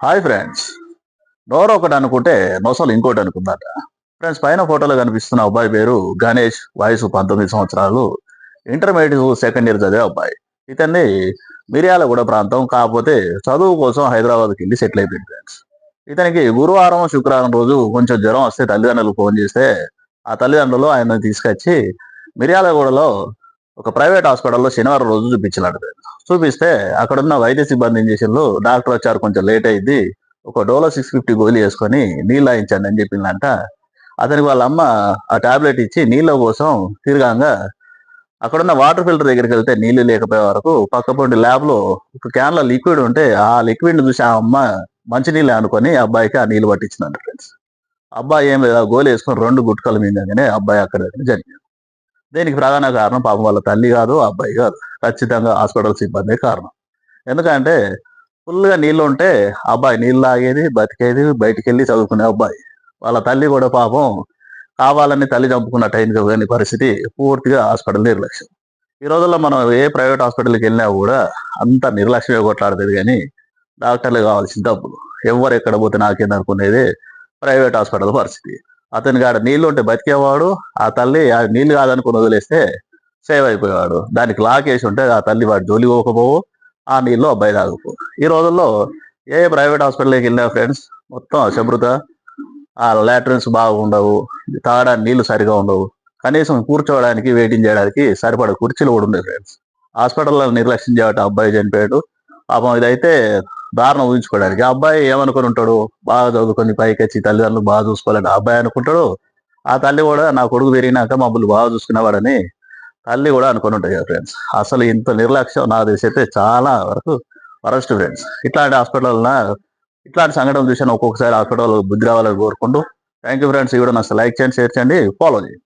Hi friends నోరు ఒకటి అనుకుంటే నొసలు ఇంకోటి అనుకుందట. ఫ్రెండ్స్ పైన ఫోటోలో కనిపిస్తున్న అబ్బాయి పేరు గణేష్ వయసు పంతొమ్మిది సంవత్సరాలు. ఇంటర్మీడియట్ సెకండ్ ఇయర్ చదివే అబ్బాయి. ఇతన్ని మిర్యాలగూడ ప్రాంతం కాకపోతే చదువు కోసం హైదరాబాద్కి వెళ్ళి సెటిల్ అయిపోయింది ఫ్రెండ్స్ ఇతనికి గురువారం శుక్రవారం రోజు కొంచెం జ్వరం వస్తే తల్లిదండ్రులు ఫోన్ చేస్తే ఆ తల్లిదండ్రులు ఆయన తీసుకొచ్చి మిర్యాలగూడలో ఒక ప్రైవేట్ హాస్పిటల్లో శనివారం రోజు చూపించినాడు ఫ్రెండ్స్ చూపిస్తే అక్కడున్న వైద్య సిబ్బంది ఏం చేసిండ్రు? డాక్టర్ వచ్చారు కొంచెం లేట్ అయింది. ఒక డోలో సిక్స్ ఫిఫ్టీ గోళీ వేసుకొని నీళ్ళు రాయించండి అని చెప్పిందంట. అతనికి వాళ్ళ అమ్మ ఆ టాబ్లెట్ ఇచ్చి నీళ్ళ కోసం తిరగంగా అక్కడున్న వాటర్ ఫిల్టర్ దగ్గరికి వెళ్తే నీళ్ళు లేకపోయే వరకు పక్కపొంటి ల్యాబ్లో ఒక క్యాన్లో లిక్విడ్ ఉంటే ఆ లిక్విడ్ చూసి ఆ అమ్మ మంచినీళ్ళే అనుకొని అబ్బాయికి ఆ నీళ్ళు పట్టించిందంట ఫ్రెండ్స్ అబ్బాయి ఏం లేదు గోలు వేసుకొని రెండు గుట్కలు మీదగానే అబ్బాయి అక్కడ జరిగింది. దీనికి ప్రధాన కారణం? పాపం వాళ్ళ తల్లి కాదు ఆ అబ్బాయి కాదు. ఖచ్చితంగా హాస్పిటల్ సిబ్బంది కారణం. ఎందుకంటే ఫుల్గా నీళ్ళు ఉంటే ఆ అబ్బాయి నీళ్ళు తాగేది బతికేది బయటికి వెళ్ళి చదువుకునే అబ్బాయి. వాళ్ళ తల్లి కూడా పాపం కావాలని తల్లి చంపుకున్నట్టు అయింది కానీ పరిస్థితి పూర్తిగా హాస్పిటల్ నిర్లక్ష్యం. ఈ రోజుల్లో మనం ఏ ప్రైవేట్ హాస్పిటల్కి వెళ్ళినా కూడా అంత నిర్లక్ష్యమే కొట్లాడుతుంది కానీ డాక్టర్లు కావాల్సిన డబ్బులు. ఎవరు ఎక్కడ పోతే నాకేందనుకునేది? ప్రైవేట్ హాస్పిటల్ పరిస్థితి. అతని కాడ నీళ్ళు ఉంటే బతికేవాడు ఆ తల్లి ఆ నీళ్ళు కాదనుకుని వదిలేస్తే సేవ్ అయిపోయేవాడు. దానికి లాకేసి వేసి ఉంటే ఆ తల్లి వాడు జోలి పోకపోవు ఆ నీళ్ళు అబ్బాయి తాగపో ఈ రోజుల్లో ఏ ప్రైవేట్ హాస్పిటల్కి వెళ్ళినా ఫ్రెండ్స్ మొత్తం అశుభ్రత ఆ లాట్రిన్స్ బాగుండవు తాగడానికి నీళ్ళు సరిగా ఉండవు. కనీసం కూర్చోవడానికి వెయిటింగ్ చేయడానికి సరిపడ కుర్చీలు కూడా ఉండవు ఫ్రెండ్స్. హాస్పిటల్లో నిర్లక్ష్యం చేయటం అబ్బాయి చనిపోయాడు. పాపం ఇదైతే దారుణం ఊహించుకోవడానికి. ఆ అబ్బాయి ఏమనుకుని ఉంటాడు? బాగా చదువుకొని పైకి వచ్చి తల్లిదండ్రులు బాగా చూసుకోవాలని ఆ అబ్బాయి అనుకుంటాడు. ఆ తల్లి కూడా నా కొడుకు పెరిగినాక మమ్మల్ని బాగా చూసుకునేవాడని తల్లి కూడా అనుకుని ఉంటాయి కదా ఫ్రెండ్స్ అసలు ఇంత నిర్లక్ష్యం నా తెలిసి అయితే చాలా వరకు వరస్ట్ ఫ్రెండ్స్ ఇట్లాంటి హాస్పిటల్ ఇట్లాంటి సంఘటనలు చూసాను ఒక్కొక్కసారి హాస్పిటల్ బుద్ధి రావాలని కోరుకుంటూ థ్యాంక్ యూ ఫ్రెండ్స్ ఈ వీడియో నాకు లైక్ చేయండి షేర్ చేయండి ఫాలో చేయండి.